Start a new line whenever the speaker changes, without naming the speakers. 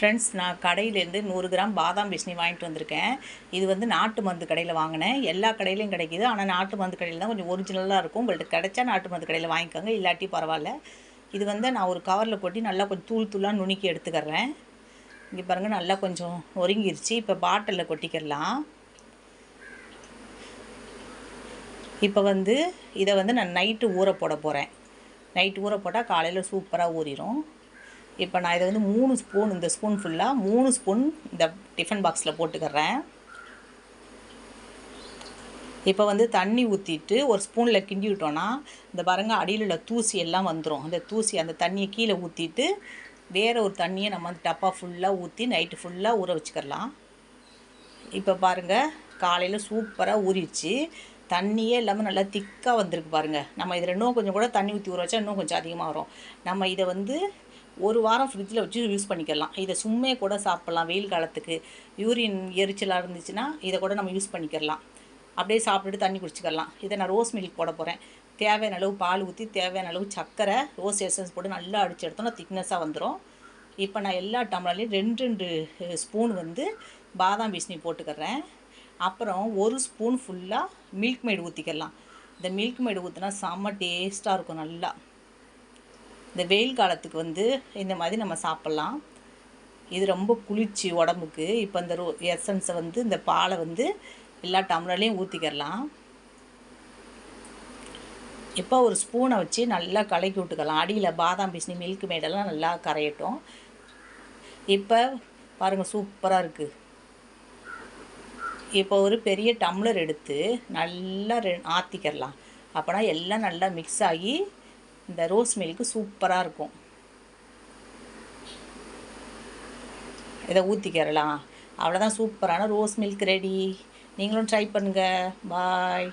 Friends நான் கடையிலேருந்து நூறு கிராம் பாதாம் பிஸ்னி வாங்கிட்டு வந்திருக்கேன். இது வந்து நாட்டு மருந்து கடையில் வாங்கினேன். எல்லா கடையிலையும் கிடைக்கிது. ஆனால் நாட்டு மருந்து கடையில் தான் கொஞ்சம் ஒரிஜினலாக இருக்கும். உங்கள்கிட்ட கிடைச்சா நாட்டு மருந்து கடையில் வாங்கிக்கோங்க. இல்லாட்டி பரவாயில்ல. இது வந்து நான் ஒரு கவரில் கொட்டி நல்லா கொஞ்சம் தூள் தூளாக நுணுக்கி எடுத்துக்கிறேன். இங்கே பாருங்கள் நல்லா கொஞ்சம் ஒருங்கிருச்சு. இப்போ பாட்டிலில் கொட்டிக்கிடலாம் இப்போ வந்து இதை வந்து நான் நைட்டு ஊற போட போகிறேன் நைட்டு ஊற போட்டால் காலையில் சூப்பராக ஊறிடும் இப்போ நான் இதை வந்து மூணு ஸ்பூன் இந்த ஸ்பூன் ஃபுல்லாக மூணு ஸ்பூன் இந்த டிஃபன் பாக்ஸில் போட்டுக்கிறேன். இப்போ வந்து தண்ணி ஊற்றிட்டு ஒரு ஸ்பூனில் கிண்டி விட்டோன்னா இந்த பாருங்க அடியில் உள்ள தூசி எல்லாம் வந்துடும் அந்த தூசி அந்த தண்ணியை கீழே ஊற்றிட்டு வேறு ஒரு தண்ணியை நம்ம வந்து டப்பா ஃபுல்லாக ஊற்றி நைட்டு ஃபுல்லாக ஊற வச்சுக்கலாம் இப்போ பாருங்கள் காலையில் சூப்பராக ஊறிடுச்சு. தண்ணியே இல்லாமல் நல்லா திக்காக வந்திருக்கு பாருங்கள் நம்ம இதில் இன்னும் கொஞ்சம் கூட தண்ணி ஊற்றி ஊற வச்சா இன்னும் கொஞ்சம் அதிகமாக வரும். நம்ம இதை வந்து ஒரு வாரம் ஃப்ரிட்ஜில் வச்சு யூஸ் பண்ணிக்கலாம். இதை சும்மே கூட சாப்பிட்லாம். வெயில் காலத்துக்கு யூரின் எரிச்சலாக இருந்துச்சுன்னா இதை கூட நம்ம யூஸ் பண்ணிக்கலாம். அப்படியே சாப்பிட்டுட்டு தண்ணி குடிச்சிக்கலாம். இதை நான் ரோஸ் மில்க் போட போகிறேன் தேவையான அளவு பால் ஊற்றி தேவையான அளவு சர்க்கரை ரோஸ் எசன்ஸ் போட்டு நல்லா அடித்து எடுத்தோம்னா திக்னஸாக வந்துடும் இப்போ நான் எல்லா டம்ளர்லேயும் ரெண்டு ரெண்டு ஸ்பூன் வந்து பாதாம் பீஸ்னி போட்டுக்கிறேன். அப்புறம் ஒரு ஸ்பூன் ஃபுல்லாக மில்க் மேடு ஊற்றிக்கலாம் இந்த மில்க் மேடு ஊற்றினா செம்ம டேஸ்ட்டாக இருக்கும் நல்லா. இந்த வெயில் காலத்துக்கு வந்து இந்த மாதிரி நம்ம சாப்பிட்லாம். இது ரொம்ப குளிர்ச்சி உடம்புக்கு. இப்போ இந்த ரோ எசன்ஸை வந்து இந்த பாலை வந்து எல்லா டம்ளர்லேயும் ஊற்றிக்கிறலாம் இப்போ ஒரு ஸ்பூனை வச்சு நல்லா கலக்கி விட்டுக்கலாம். அடியில் பாதாம் பிஸ்னி மில்க் மேடெல்லாம் நல்லா கரையட்டும். இப்போ பாருங்கள் சூப்பராக இருக்குது இப்போ ஒரு பெரிய டம்ளர் எடுத்து நல்லா ரெ ஆற்றிக்கிறலாம் அப்போனா எல்லாம் நல்லா மிக்ஸ் ஆகி இந்த ரோஸ் மில்க்கு சூப்பராக இருக்கும். இதை ஊற்றிக்கிறலாம் அவ்வளோதான் சூப்பரான ரோஸ் மில்க் ரெடி. நீங்களும் ட்ரை பண்ணுங்கள் பாய்